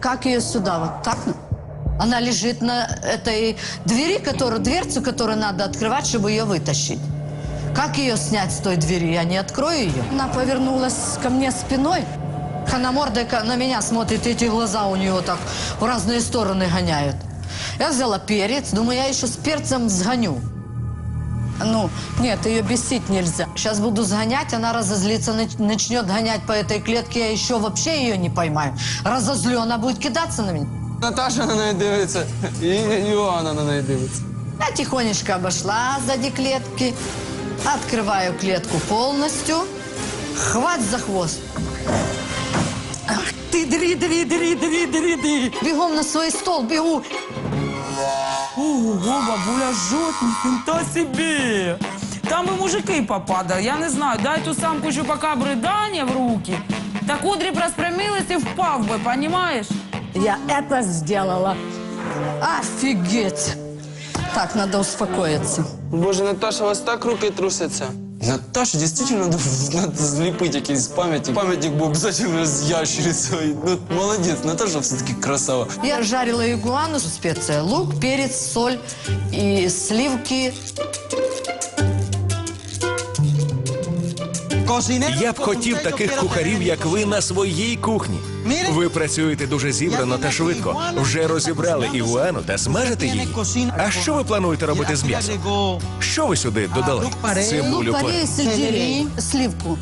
Как ее сюда? Вот так? Она лежит на этой двери, которую, дверцу, которую надо открывать, чтобы ее вытащить. Как ее снять с той двери? Я не открою ее. Она повернулась ко мне спиной. Она мордой на меня смотрит, эти глаза у нее так в разные стороны гоняют. Я взяла перец, думаю, я еще с перцем сгоню. Ну, нет, ее бесить нельзя. Сейчас буду сгонять, она разозлится, нач- начнет гонять по этой клетке, я еще вообще ее не поймаю. Разозлю, она будет кидаться на меня. Наташа на неї дивиться, і Іоанна на неї дивиться. Я тихонечко обошла сзади клетки, открываю клетку полностью, хвать за хвост. Ах ты, дри, дри, дри, дри, дри, дри. Бегом на свой стол, бегу. Ого, бабуля жжет, нифига себе. Там бы мужики попадали, я не знаю, дай ту самку чупакабри Даня в руки. Та кудрі б розпрямились і впав би, понімаєш? Я это сделала. Офигеть. Так, надо успокоиться. Боже, Наташа, у вас так руки трусяться. Наташа, дійсно, надо, надо зліпити якийсь пам'ятник. Пам'ятник був обов'язково з ящерицею. Ну, молодець, Наташа все-таки красава. Я жарила игуану, специя, лук, перец, соль и сливки. Я б хотів таких кухарів, як ви, на своїй кухні. Ви працюєте дуже зібрано та швидко. Вже розібрали ігуану та смажите її. А що ви плануєте робити з м'ясом? Що ви сюди додали? Цибулю порей, сельдерей, сливку.